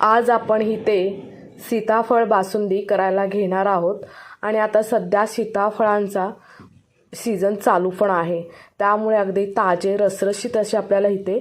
आज आपण इथे सीताफळ बासुंदी करायला घेणार आहोत. आणि आता सध्या सीताफळांचा सीझन चालू पण आहे. त्यामुळे अगदी ताजे रसरशीत असे आपल्याला इथे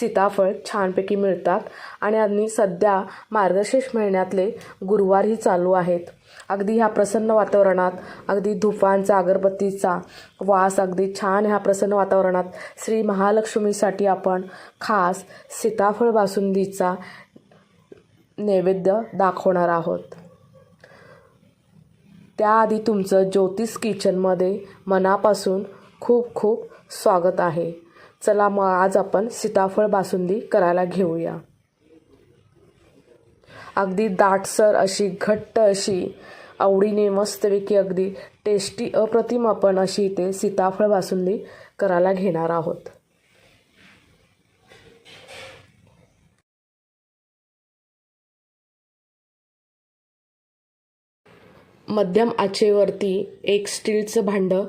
सीताफळ छानपैकी मिळतात. आणि अगदी सध्या मार्गशीर्ष महिन्यातले गुरुवारही चालू आहेत. अगदी ह्या प्रसन्न वातावरणात अगदी धुपांचा अगरबत्तीचा वास अगदी छान ह्या प्रसन्न वातावरणात श्री महालक्ष्मीसाठी आपण खास सीताफळ बासुंदीचा नैवेद्य दाखवणार आहोत. त्याआधी तुमचं ज्योतिष किचनमध्ये मनापासून खूप खूप स्वागत आहे. चला मग आज आपण सीताफळ बासुंदी करायला घेऊया. अगदी दाटसर अशी घट्ट अशी आवडीने मस्तपैकी अगदी टेस्टी अप्रतिम आपण अशी इथे सीताफळ बासुंदी करायला घेणार आहोत. मध्यम आचेवरती एक स्टीलचं भांडं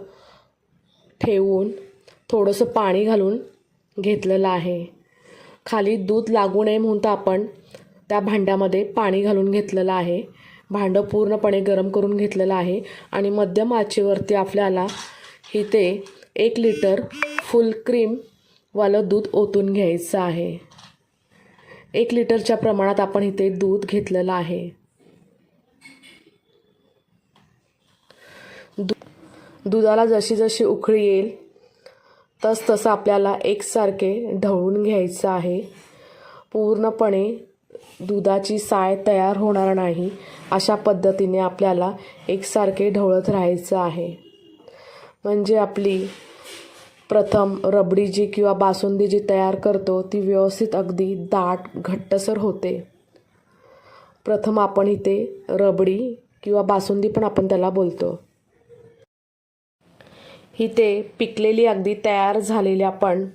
ठेवून थोडंसं पाणी घालून घेतलेलं आहे. खाली दूध लागू नये म्हणून तर आपण त्या भांड्यामध्ये पाणी घालून घेतलेलं आहे. भांडं पूर्णपणे गरम करून घेतलेलं आहे आणि मध्यम आचेवरती आपल्याला इथे एक लिटर फुल क्रीमवालं दूध ओतून घ्यायचं आहे. एक लिटरच्या प्रमाणात आपण इथे दूध घेतलेलं आहे. दुधाला जशी जशी उकळी येईल तस तसं आपल्याला एकसारखे ढवळून घ्यायचं आहे. पूर्णपणे दुधाची साय तयार होणार नाही अशा पद्धतीने आपल्याला एकसारखे ढवळत राहायचं आहे. म्हणजे आपली प्रथम रबडी जी किंवा बासुंदी जी तयार करतो ती व्यवस्थित अगदी दाट घट्टसर होते. प्रथम आपण इथे रबडी किंवा बासुंदी पण आपण त्याला बोलतो. इथे पिकलेली अगदी तयार झालेल्या पण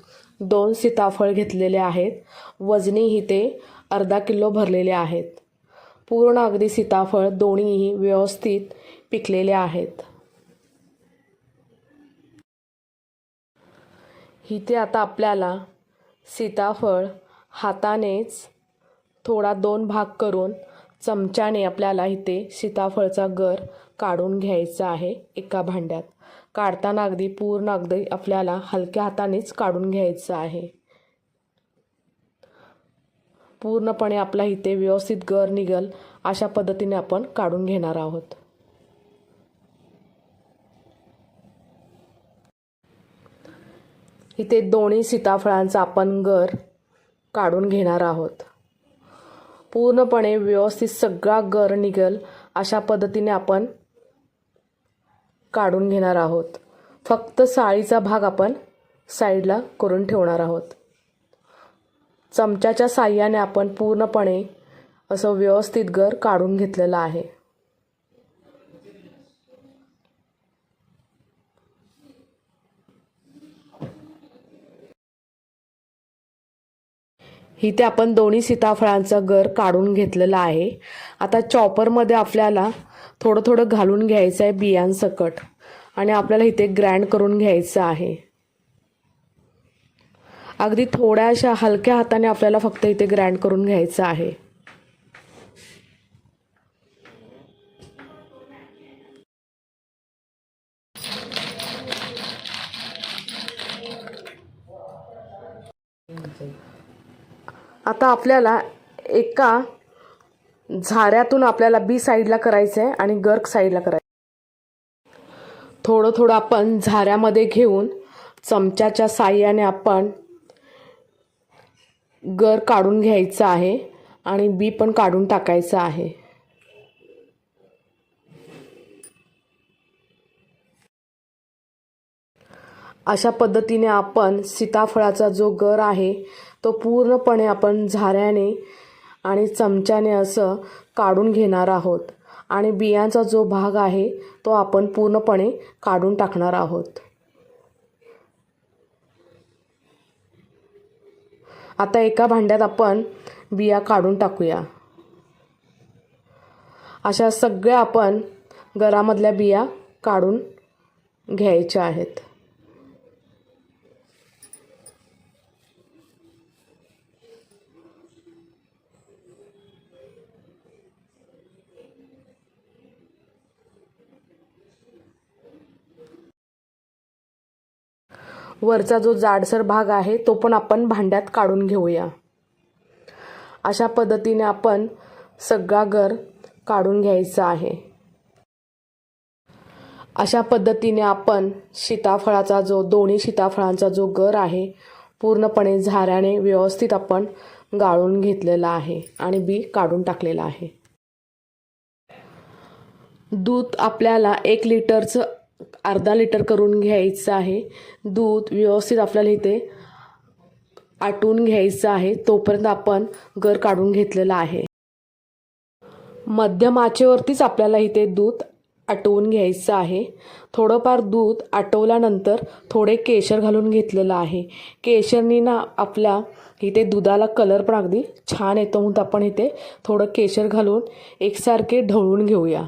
दोन सीताफळ घेतलेले आहेत. वजनी ते अर्धा किलो भरलेले आहेत. पूर्ण अगदी सीताफळ दोन्हीही व्यवस्थित पिकलेले आहेत. इथे आता आपल्याला सीताफळ हातानेच थोडा दोन भाग करून चमच्याने आपल्याला इथे सीताफळचा गर काढून घ्यायचा आहे एका भांड्यात. काढताना अगदी पूर्ण अगदी आपल्याला हलक्या हातानेच काढून घ्यायचं आहे. पूर्णपणे आपला इथे व्यवस्थित गर निघल अशा पद्धतीने आपण काढून घेणार आहोत. इथे दोन्ही सीताफळांचा आपण गर काढून घेणार आहोत. पूर्णपणे व्यवस्थित सगळा गर निघल अशा पद्धतीने आपण काढून घेणार आहोत. फक्त साळीचा भाग आपण साईडला करून ठेवणार आहोत. चमच्याच्या साह्याने आपण पूर्णपणे असं व्यवस्थित गर काढून घेतलेलं आहे. इथे आपण दोन्ही सीताफळांचं गर काढून घेतलेलं आहे. आता चॉपरमध्ये आपल्याला थोडं थोडं घालून घ्यायचं आहे बियांसकट. आणि आपल्याला इथे ग्रँड करून घ्यायचं आहे. अगदी थोड्याशा हलक्या हाताने आपल्याला फक्त इथे ग्रँड करून घ्यायचं आहे. आता आपल्याला एका झाऱ्यातून आपल्याला बी साईडला करायचं आहे आणि गर्क साईडला करायचं थोडं थोडं आपण झाऱ्यामध्ये घेऊन चमच्याच्या साह्याने आपण गर काढून घ्यायचं आहे आणि बी पण काढून टाकायचं आहे. अशा पद्धतीने आपण सीताफळाचा जो गर आहे तो पूर्णपणे आपण झाऱ्याने आणि चमच्याने असं काढून घेणार आहोत. आणि बियांचा जो भाग आहे तो आपण पूर्णपणे काढून टाकणार आहोत. आता एका भांड्यात आपण बिया काढून टाकूया. अशा सगळ्या आपण गरामधल्या बिया काढून घ्यायच्या आहेत. वरचा जो जाडसर भाग आहे तो पण आपण भांड्यात काढून घेऊया. अशा पद्धतीने आपण सगळा गर काढून घ्यायचा आहे. अशा पद्धतीने आपण सीताफळाचा जो दोन्ही सीताफळांचा जो गर आहे पूर्णपणे झाऱ्याने व्यवस्थित आपण गाळून घेतलेला आहे आणि बी काढून टाकलेला आहे. दूध आपल्याला एक लिटरचं अर्धा लिटर करून घ्यायचं आहे. दूध व्यवस्थित आपल्याला इथे आटून घ्यायचं आहे. तोपर्यंत आपण गर काढून घेतलेला आहे. मध्यम आचेवरतीच आपल्याला इथे दूध आटवून घ्यायचं आहे. थोडंफार दूध आटवल्यानंतर थोडे केशर घालून घेतलेलं आहे. केशरनी ना आपल्या इथे दुधाला कलर पण अगदी छान येतो म्हणून आपण इथे थोडं केशर घालून एकसारखे ढवळून घेऊया.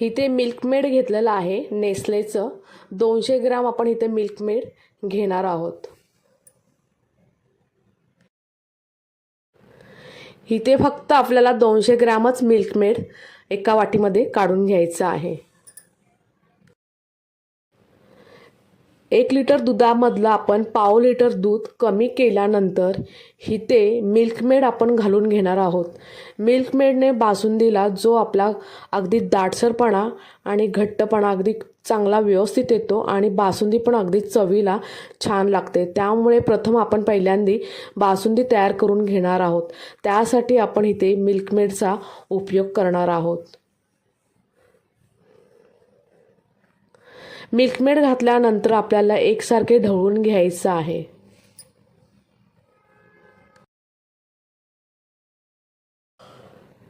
इथे मिल्कमेड घेतलेलं आहे नेस्लेचं. दोनशे ग्राम आपण इथे मिल्कमेड घेणार आहोत. इथे फक्त आपल्याला दोनशे ग्रामच मिल्कमेड एका वाटीमध्ये काढून घ्यायचं आहे. एक लिटर दुधामधलं आपण पाव लिटर दूध कमी केल्यानंतर इथे मिल्कमेड आपण घालून घेणार आहोत. मिल्कमेडने बासुंदीला जो आपला अगदी दाटसरपणा आणि घट्टपणा अगदी चांगला व्यवस्थित येतो आणि बासुंदी पण अगदी चवीला छान लागते. त्यामुळे प्रथम आपण पहिल्यांदी बासुंदी तयार करून घेणार आहोत. त्यासाठी आपण इथे मिल्कमेडचा उपयोग करणार आहोत. मिल्कमेड घातल्यानंतर आपल्याला एकसारखे ढवळून घ्यायचं आहे.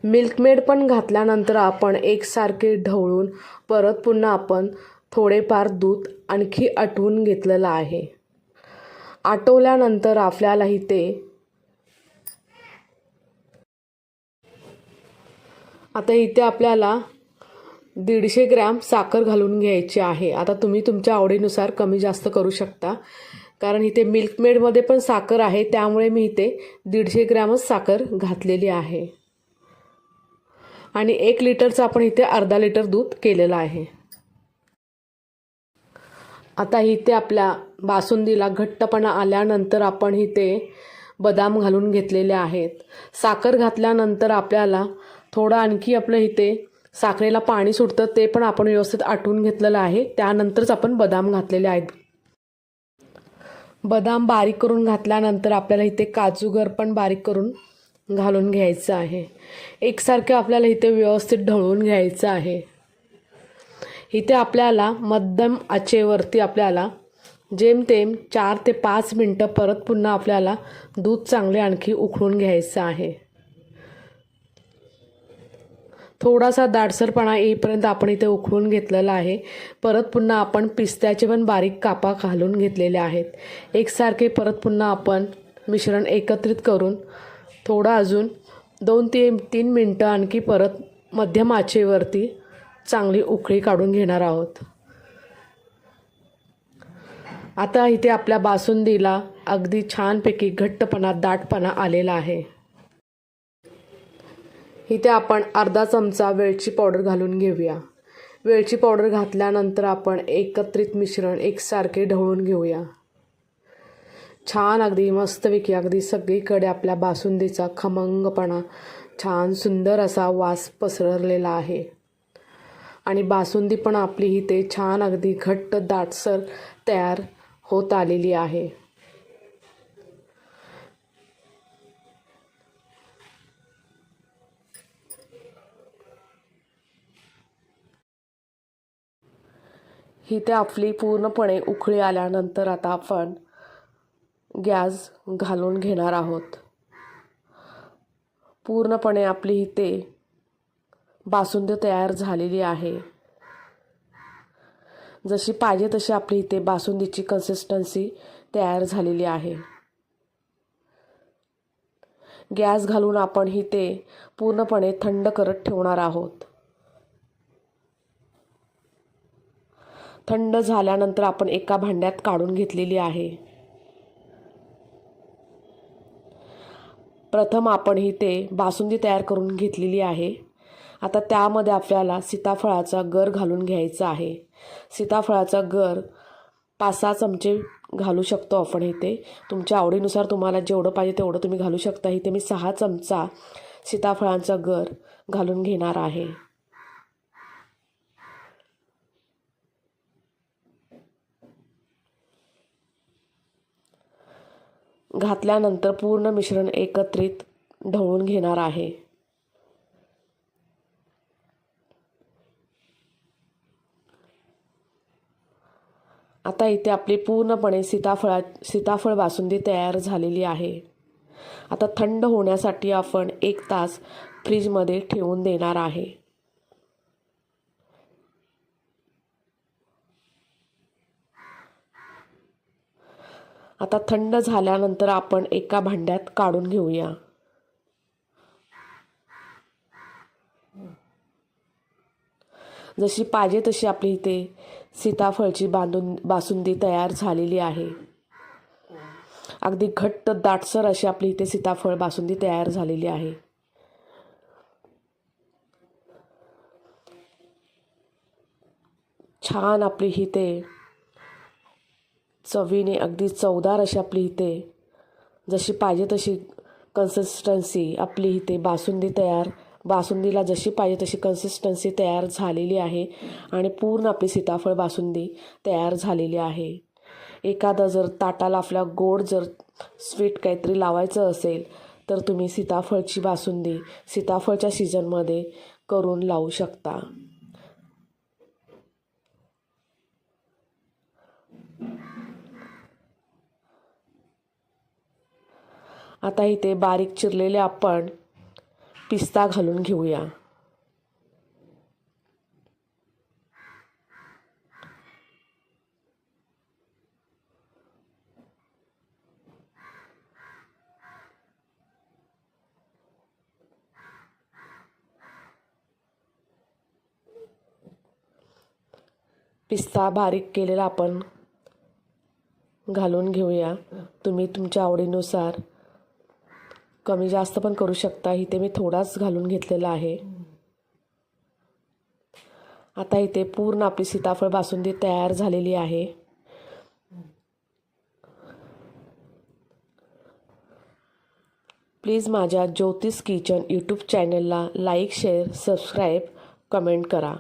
मिल्कमेड पण घातल्यानंतर आपण एकसारखे ढवळून परत पुन्हा आपण थोडेफार दूध आणखी आटवून घेतलेलं आहे. आटवल्यानंतर आपल्याला इथे आता इथे आपल्याला दीडशे ग्रॅम साखर घालून घ्यायची आहे. आता तुम्ही तुमच्या आवडीनुसार कमी जास्त करू शकता. कारण इथे मिल्कमेडमध्ये पण साखर आहे त्यामुळे मी इथे दीडशे ग्रॅमच साखर घातलेली आहे. आणि एक लिटरचं आपण इथे अर्धा लिटर दूध केलेलं आहे. आता इथे आपल्या बासुंदीला घट्टपणा आल्यानंतर आपण इथे बदाम घालून घेतलेले आहेत. साखर घातल्यानंतर आपल्याला थोडं आणखी आपलं इथे साखरेला पाणी सुटतं ते पण आपण व्यवस्थित आटवून घेतलेलं आहे. त्यानंतरच आपण बदाम घातलेले आहेत. बदाम बारीक करून घातल्यानंतर आपल्याला इथे काजूगर पण बारीक करून घालून घ्यायचं आहे. एकसारखं आपल्याला इथे व्यवस्थित ढवळून घ्यायचं आहे. इथे आपल्याला मध्यम आचेवरती आपल्याला जेमतेम चार ते पाच मिनटं परत पुन्हा आपल्याला दूध चांगले आणखी उकळून घ्यायचं आहे. थोडासा दाटसरपणा येईपर्यंत आपण इथे उकळून घेतलेला आहे. परत पुन्हा आपण पिस्त्याचे पण बारीक कापा घालून घेतलेले आहेत. एकसारखे परत पुन्हा आपण मिश्रण एकत्रित करून थोडं अजून दोन ते तीन मिनटं आणखी परत मध्यम आचेवरती चांगली उकळी काढून घेणार आहोत. आता इथे आपल्या बासुंदीला अगदी छानपैकी घट्टपणा दाटपणा आलेला आहे. इथे आपण अर्धा चमचा वेलची पावडर घालून घेऊया. वेलची पावडर घातल्यानंतर आपण एकत्रित मिश्रण एकसारखे ढवळून घेऊया. छान अगदी मस्तपैकी अगदी सगळीकडे आपल्या बासुंदीचा खमंगपणा छान सुंदर असा वास पसरलेला आहे. आणि बासुंदी पण आपली इथे छान अगदी घट्ट दाटसर तयार होत आलेली आहे. ही ते आपली पूर्णपणे उकळी आल्यानंतर आता आपण गॅस घालून घेणार आहोत. पूर्णपणे आपली इथे बासुंदी तयार झालेली आहे. जशी पाहिजे तशी आपली इथे बासुंदीची कन्सिस्टन्सी तयार झालेली आहे. गॅस घालून आपण ही ते पूर्णपणे थंड करत ठेवणार आहोत. थंड झाल्यानंतर आपण एका भांड्यात काढून घेतलेली आहे. प्रथम आपण इथे बासुंदी तयार करून घेतलेली आहे. आता त्यामध्ये आपल्याला सीताफळाचा गर घालून घ्यायचा आहे. सीताफळाचा गर पाच सहा चमचे घालू शकतो आपण इथे. तुमच्या आवडीनुसार तुम्हाला जेवढं पाहिजे तेवढं तुम्ही घालू शकता. इथे मी सहा चमचा सीताफळांचा गर घालून घेणार आहे. घातल्यानंतर पूर्ण मिश्रण एकत्रित ढवळून घेणार आहे. आता इथे आपली पूर्णपणे सीताफळा सीताफळ बासुंदी तयार झालेली आहे. आता थंड होण्यासाठी आपण एक तास फ्रीजमध्ये ठेवून देणार आहे. आता थंड झाल्यानंतर आपण एका भांड्यात काढून घेऊया. जशी पाहिजे तशी आपली इथे सीताफळची बांधून बासुंदी तयार झालेली आहे. अगदी घट्ट दाटसर अशी आपली इथे सीताफळ बासुंदी तयार झालेली आहे. छान आपली इथे चवीने अगदी चवदार अशी आपली इथे जशी पाहिजे तशी कन्सिस्टन्सी आपली इथे बासुंदी तयार बासुंदीला जशी पाहिजे तशी कन्सिस्टन्सी तयार झालेली आहे आणि पूर्ण आपली सीताफळ बासुंदी तयार झालेली आहे. एखादा जर ताटाला आपल्या गोड जर स्वीट काहीतरी लावायचं असेल तर तुम्ही सीताफळची बासुंदी सीताफळच्या सीझनमध्ये करून लावू शकता. आता इथे बारीक चिरलेले आपण पिस्ता घालून घेऊया. पिस्ता बारीक केलेला आपण घालून घेऊया. तुम्ही तुमच्या आवडीनुसार कमी जास्त पण करू शकता. इथे मी थोडाच घालून घेतलेला आहे. आता इथे पूर्ण आपली सीताफळ बासुंदी तयार झालेली आहे. प्लीज माझ्या ज्योतिष किचन यूट्यूब चॅनलला लाईक शेअर सबस्क्राईब कमेंट करा.